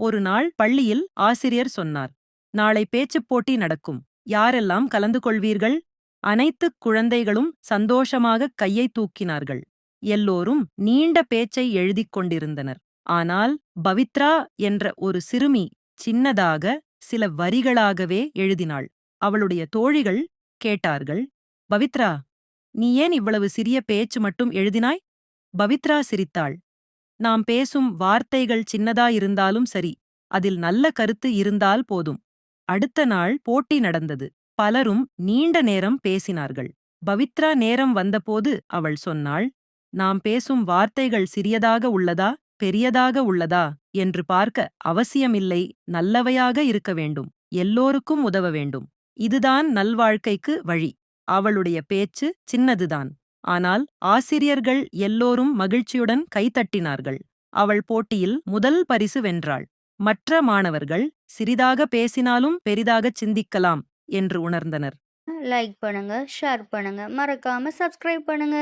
ஒரு நாள் பள்ளியில் ஆசிரியர் சொன்னார் நாளை பேச்சுப் போட்டி நடக்கும். யாரெல்லாம் கலந்து கொள்வீர்கள்? அனைத்து குழந்தைகளும் சந்தோஷமாக கையை தூக்கினார்கள். எல்லோரும் நீண்ட பேச்சை எழுதிக் கொண்டிருந்தனர். ஆனால் பவித்ரா என்ற ஒரு சிறுமி சின்னதாக சில வரிகளாகவே எழுதினாள். அவளுடைய தோழிகள் கேட்டார்கள் பவித்ரா நீ ஏன் இவ்வளவு சிறிய பேச்சு மட்டும் எழுதினாய்? பவித்ரா சிரித்தாள் நாம் பேசும் வார்த்தைகள் சின்னதாயிருந்தாலும் சரி அதில் நல்ல கருத்து இருந்தால் போதும். அடுத்த நாள் போட்டி நடந்தது. பலரும் நீண்ட நேரம் பேசினார்கள். பவித்ரா நேரம் வந்தபோது அவள் சொன்னாள் நாம் பேசும் வார்த்தைகள் சிறியதாக உள்ளதா பெரியதாக உள்ளதா என்று பார்க்க அவசியமில்லை நல்லவையாக இருக்க வேண்டும். எல்லோருக்கும் உதவ வேண்டும். இதுதான் நல்வாழ்க்கைக்கு வழி. அவளுடைய பேச்சு சின்னதுதான். ஆனால் ஆசிரியர்கள் எல்லோரும் மகிழ்ச்சியுடன் கைத்தட்டினார்கள் அவள் போட்டியில் முதல் பரிசு வென்றாள். மற்ற மாணவர்கள் சிறிதாக பேசினாலும் பெரிதாகச் சிந்திக்கலாம் என்று உணர்ந்தனர். லைக் பண்ணுங்க ஷேர் பண்ணுங்க மறக்காம சப்ஸ்கிரைப் பண்ணுங்க.